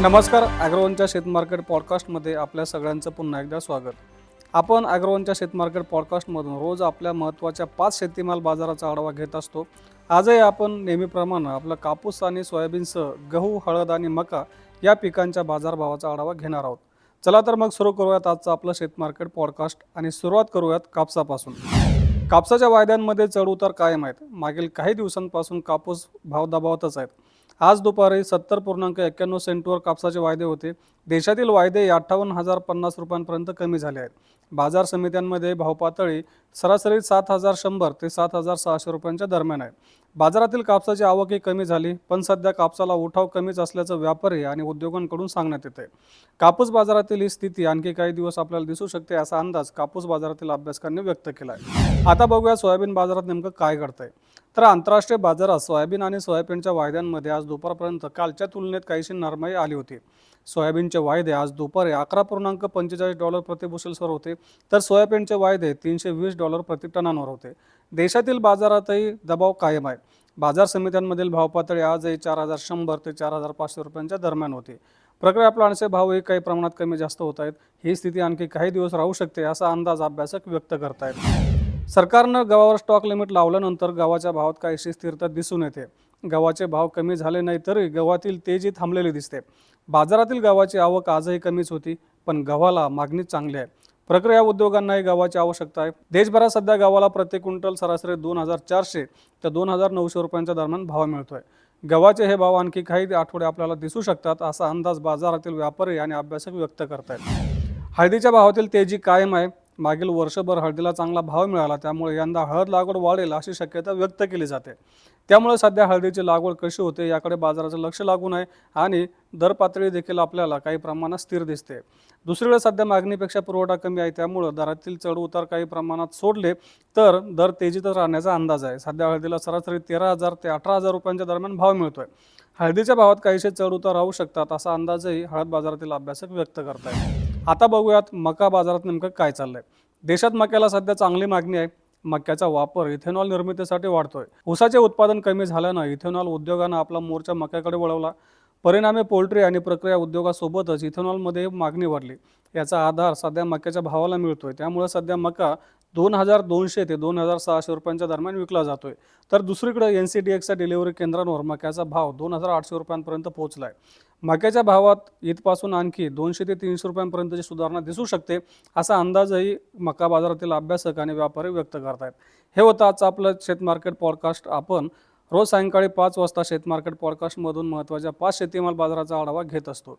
नमस्कार ॲग्रोवनच्या शेतमार्केट पॉडकास्टमध्ये आपल्या सगळ्यांचं पुन्हा एकदा स्वागत. आपण ॲग्रोवनच्या शेतमार्केट पॉडकास्टमधून रोज आपल्या महत्त्वाच्या पाच शेतीमाल बाजाराचा आढावा घेत असतो. आजही आपण नेहमीप्रमाणे आपलं कापूस आणि सोयाबीनसह गहू हळद आणि मका या पिकांच्या बाजारभावाचा आढावा घेणार आहोत. चला तर मग सुरू करूयात आजचं आपलं शेतमार्केट पॉडकास्ट आणि सुरुवात करूयात कापसापासून. कापसाच्या वायद्यांमध्ये चढउतार कायम आहेत. मागील काही दिवसांपासून कापूस भाव दबावतच आहेत. आज दुपारी सत्तर पूर्णांक एक्क्याण्णव सेंटवर कापसाचे वायदे होते. देशातील वायदे अठ्ठावन्न हजार पन्नास रुपयांपर्यंत कमी झाले आहेत. बाजार समित्यांमध्ये भावपातळी सरासरी सात हजार शंभर ते सात हजार सहाशे रुपयांच्या दरम्यान आहे. बाजारातील कापसाची आवकही कमी झाली पण सध्या कापसाला उठाव कमीच असल्याचं व्यापारी आणि उद्योगांकडून सांगण्यात येते कापूस बाजारातील ही स्थिती आणखी काही दिवस आपल्याला दिसू शकते असा अंदाज कापूस बाजारातील अभ्यासकांनी व्यक्त केला आहे आता बघूया सोयाबीन बाजारात नेमकं काय घडतंय. तर आंतरराष्ट्रीय बाजारात सोयाबीन आणि सोयाबीनच्या वायद्यांमध्ये आज दुपारपर्यंत कालच्या तुलनेत काहीशी नरमाई आली होती. सोयाबीनचे वायदे आज दुपारी अकरा पूर्णांक पंचेचाळीस डॉलर प्रतिबुशेल्सवर होते तर सोयाबीनचे वायदे तीनशे वीस डॉलर प्रतिटनांवर होते. देशातील बाजारातही दबाव कायम आहे. बाजार समित्यांमधील भावपातळी आजही चार हजार शंभर ते चार हजार पाचशे रुपयांच्या दरम्यान होती. प्रक्रिया प्लांटचे भावही काही प्रमाणात कमी जास्त होत आहेत. ही स्थिती आणखी काही दिवस राहू शकते असा अंदाज अभ्यासक व्यक्त करतायत. सरकारनं गव्हावर स्टॉक लिमिट लावल्यानंतर गव्हाच्या भावात काहीशी स्थिरता दिसून येते. गव्हाचे भाव कमी झाले नाही तरी गव्हातील तेजी थांबलेली दिसते. बाजारातील गव्हाची आवक आजही कमीच होती पण गव्हाला मागणी चांगली आहे. प्रक्रिया उद्योगांनाही गव्हाची आवश्यकता आहे. देशभरात सध्या गव्हाला प्रति क्विंटल सरासरी दोन हजार चारशे ते दोन हजार नऊशे रुपयांच्या दरम्यान भाव मिळतोय. गव्हाचे हे भाव आणखी काही आठवडे आपल्याला दिसू शकतात असा अंदाज बाजारातील व्यापारी आणि अभ्यासक व्यक्त करतायत. हळदीच्या भावातील तेजी कायम आहे. मागील वर्षभर हळदीला चांगला भाव मिळाला त्यामुळे यंदा हळद लागवड वाढेल अशी शक्यता व्यक्त केली जाते. त्यामुळे सध्या हळदीची लागवड कशी होते याकडे बाजाराचं लक्ष लागून आहे आणि दर पातळी देखील आपल्याला काही प्रमाणात स्थिर दिसते. दुसरीकडे सध्या मागणीपेक्षा पुरवठा कमी आहे त्यामुळं दरातील चढउतार काही प्रमाणात सोडले तर दर तेजीतच राहण्याचा अंदाज आहे. सध्या हळदीला सरासरी तेरा हजार ते अठरा हजार रुपयांच्या दरम्यान भाव मिळतोय. हळदीच्या भावात काहीसे चढउतार राहू शकतात असा अंदाजही हळद बाजारातील अभ्यासक व्यक्त करत आहेत आता बघूयात मका बाजारात नेमकं काय चाललंय. देशात मक्याला सध्या चांगली मागणी आहे. मक्याचा वापर इथेनॉल निर्मितीसाठी वाढतोय. ऊसाचे उत्पादन कमी झाल्यानं इथेनॉल उद्योगानं आपला मोर्चा मक्याकडे वळवला. परिणामी पोल्ट्री आणि प्रक्रिया उद्योगासोबतच इथेनॉलमध्ये मागणी वाढली. याचा आधार सध्या मक्याच्या भावाला मिळतोय. त्यामुळे सध्या मका दोन हजार दोनशे ते दोन हजार सहाशे रुपयांच्या दरम्यान विकला जातोय. तर दुसरीकडे एन सी डी एक्सच्या डिलिव्हरी केंद्रांवर मक्याचा भाव दोन हजार आठशे रुपयांपर्यंत पोहोचला आहे मक्याच्या भावात ईदपासून आणखी दोनशे ते तीनशे रुपयांपर्यंतची सुधारणा दिसू शकते असा अंदाजही मका बाजारातील अभ्यासक आणि व्यापारी व्यक्त करतायत. हे होतं आजचं आपलं शेत मार्केट पॉडकास्ट. आपण रोज सायंकाळी पाच वाजता शेत मार्केट पॉडकास्टमधून महत्त्वाच्या पाच शेतीमाल बाजाराचा आढावा घेत असतो.